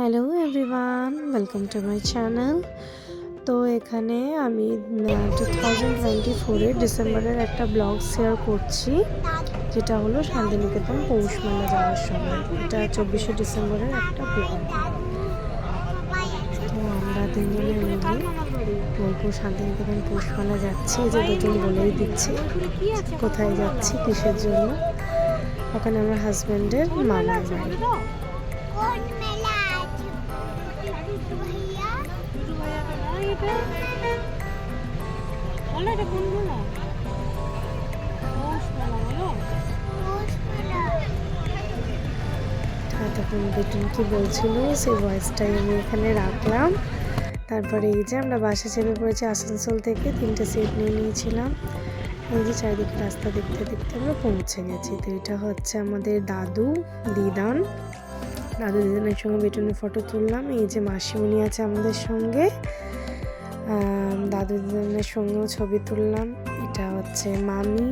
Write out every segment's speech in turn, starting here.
Hello everyone, welcome to my channel. তো এখানে আমি টু থাউজেন্ড টোয়েন্টি ফোরের ডিসেম্বরের একটা ব্লগ শেয়ার করছি, যেটা হলো শান্তিনিকেতন পৌষ মেলা যাওয়ার সময়। এটা চব্বিশে ডিসেম্বরের একটা ব্লগ। তো আমরা তিনজনে মিলে বোলপুর শান্তিনিকেতন পৌষ মেলা যাচ্ছি যে দুজন বলেই দিচ্ছি, কোথায় যাচ্ছি, কিসের জন্য। ওখানে আমার হাজব্যান্ডের মামার বাড়ি। তখন বেটুন কি বলছিল সেই ভয়েসটাই আমি এখানে রাখলাম তারপরে এই যে আমরা বাসে চেপে পড়েছি আসানসোল থেকে, তিনটে সিট নিয়ে নিয়েছিলাম। এই যে চারিদিকে রাস্তা দেখতে দেখতে আমরা পৌঁছে গেছি। তো এটা হচ্ছে আমাদের দাদু, দিদান। দাদু দিদানের সঙ্গে বেটুনের ফটো তুললাম। এই যে মাসিমণি আছে আমাদের সঙ্গে। দাদু দিদানের সঙ্গেও ছবি তুললাম। এটা হচ্ছে মামি।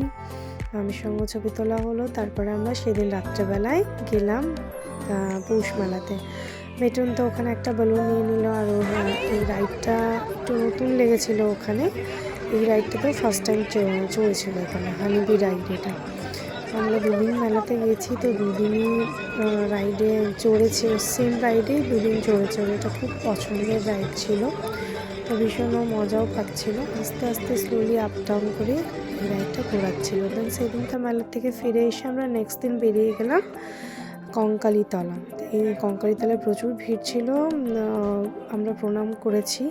মামির সঙ্গে ছবি তোলা হলো। তারপরে আমরা সেদিন রাত্রেবেলায় গেলাম পৌষ মেলাতে। বেটুন তো ওখানে একটা বেলুন নিয়ে নিল আর এই রাইডটা একটু নতুন লেগেছিল ওখানে। এই রাইডটাতেও ফার্স্ট টাইম চড়েছিল এখানে হানিবি রাইড এটা। তো আমরা দুদিন মেলাতে গেছি, তো দুদিনই রাইডে চড়েছে সেম রাইডেই দুদিন চড়েছে এটা খুব পছন্দের রাইড ছিল। তো ভীষণ মজাও পাচ্ছিল। আস্তে আস্তে স্লোলি আপ ডাউন করে রাইডটা ঘোরাচ্ছিল। দেন সেদিনটা মেলার থেকে ফিরে এসে আমরা নেক্সট দিন বেরিয়ে গেলাম। কঙ্কালীতলা এই কঙ্কালীতলায় প্রচুর ভিড় ছিল। আমরা প্রণাম করেছি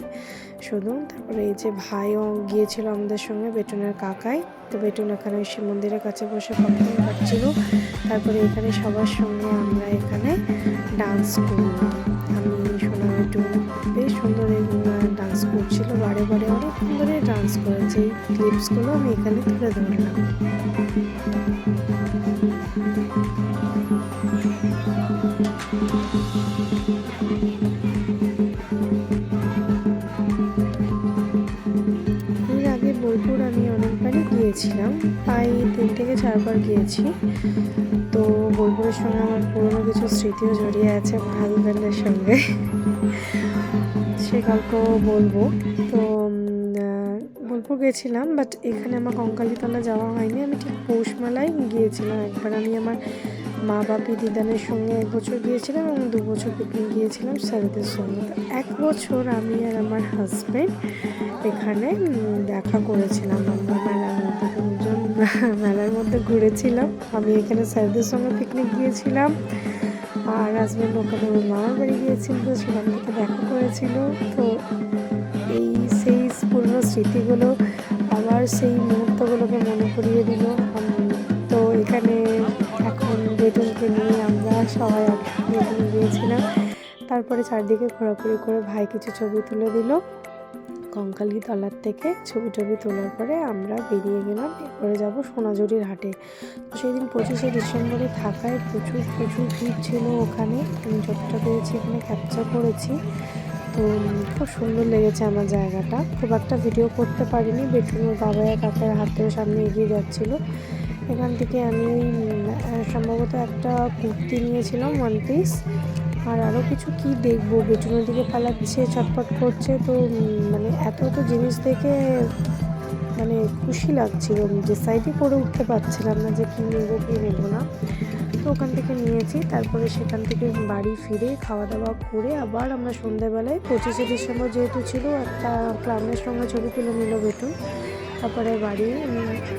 শুধু। তারপরে এই যে ভাইও গিয়েছিল আমাদের সঙ্গে, বেটনের কাকাই। তো বেটুন এখানে শিব মন্দিরের কাছে বসে পপকর্ন খাচ্ছিল তারপরে এখানে সবার সঙ্গে আমরা এখানে ডান্স করলাম। আমি, সোনা বেটুন বেশ সুন্দর ডান্স করছিল। বারে বারে অনেক সুন্দরই ডান্স করেছে। এই ক্লিপসগুলো আমি এখানে তুলে ধরলাম। বোলপুর আমি অনেকবারই গিয়েছিলাম, প্রায় তিন থেকে চারবার গিয়েছি। তো বোলপুরের সঙ্গে আমার পুরনো কিছু স্মৃতিও জড়িয়ে আছে হাজব্যান্ডের সঙ্গে। সে গল্প বলব। তো উম, গেছিলাম বাট এখানে আমার কঙ্কালীতলা যাওয়া হয়নি। আমি ঠিক পৌষ মেলায় গিয়েছিলাম একবার। আমি আমার মা বাপি দিদানের সঙ্গে এক বছর গিয়েছিলাম এবং দু বছর পিকনিক গিয়েছিলাম স্যারেদের সঙ্গে। এক বছর আমি আর আমার হাজব্যান্ড এখানে দেখা করেছিলাম। আমরা মেলার মধ্যে দুজন মেলার মধ্যে ঘুরেছিলাম। আমি এখানে স্যারদের সঙ্গে পিকনিক গিয়েছিলাম। আর হাজব্যান্ড ওখানে ওর মামার বাড়ি গিয়েছিল সেখান থেকে দেখা করেছিল। তো এই সেই পুরনো স্মৃতিগুলো আবার সেই মুহূর্তগুলোকে মনে করিয়ে দিল। তো এখানে এখন বেটুনকে নিয়ে আমরা সবাই এখানে গিয়েছিলাম। তারপরে চারদিকে ঘোরাঘুরি করে ভাই কিছু ছবি তুলে দিল। কঙ্কালী তলার থেকে ছবি টবি তোলার পরে আমরা বেরিয়ে গেলাম, এরপরে যাব সোনাঝুরির হাটে। তো সেই দিন পঁচিশে ডিসেম্বরে থাকায় প্রচুর প্রচুর ভিড় ছিল ওখানে। আমি যতটা পেরেছি এখানে ক্যাপচার করেছি। তো খুব সুন্দর লেগেছে আমার জায়গাটা। খুব একটা ভিডিও করতে পারিনি। বেটুনোর বাবা কাকার হাতেও সামনে এগিয়ে যাচ্ছিল। এখান থেকে আমি সম্ভবত একটা কুর্তি নিয়েছিলাম ওয়ান পিস আর আরও কিছু কি দেখব? বেটুনের দিকে পালাচ্ছে ছটপট করছে। তো মানে এত এত জিনিস দেখে মানে খুশি লাগছিল। ডিসাইডই করে উঠতে পারছিলাম না যে কী নেব কী নেব না। তো ওখান থেকে নিয়েছি। তারপরে সেখান থেকে বাড়ি ফিরে খাওয়া দাওয়া করে আবার আমরা সন্ধ্যাবেলায় পঁচিশে ডিসেম্বর যেহেতু ছিল, একটা ক্লাবের সঙ্গে ছবি তুলে নিল বেটুন। তারপরে বাড়ি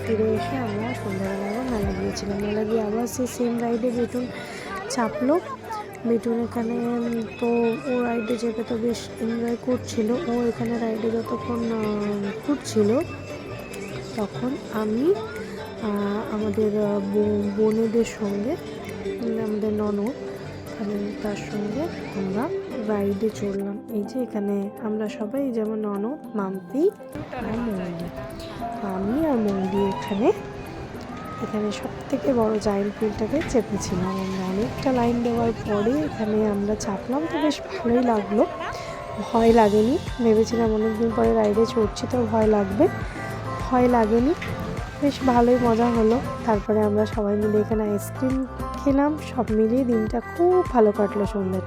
ফিরে এসে আমরা সন্ধ্যাবেলা আবার মেলা গিয়েছিলাম। মেলা গিয়ে আবার সেই সেম রাইডে বেটুন চাপলো। বেটুন এখানে তো ও রাইডে যেতে তো বেশ এনজয় করছিল। ও এখানে রাইডে যতক্ষণ ঘুরছিল তখন আমি আমাদের বোনেদের সঙ্গে আমাদের ননদ মানে তার সঙ্গে আমরা রাইডে চড়লাম। এই যে এখানে আমরা সবাই যেমন ননদ মাম্পি আর আমি আর মৌলি এখানে এখানে সব থেকে বড় জায়েন্ট ফিল্ডটাকে চেপেছিলাম। আমরা অনেকটা লাইন দেওয়ার পরে এখানে আমরা চাপলাম তো বেশ ভালোই লাগল। ভয় লাগেনি, ভেবেছিলাম অনেকদিন পরে রাইডে চড়ছি তো ভয় লাগবে। ভয় লাগেনি। বেশ ভালোই মজা হলো। তারপরে আমরা সবাই মিলে এখানে আইসক্রিম খেলাম। সব মিলিয়ে দিনটা খুব ভালো কাটলো সন্ধ্যাটা।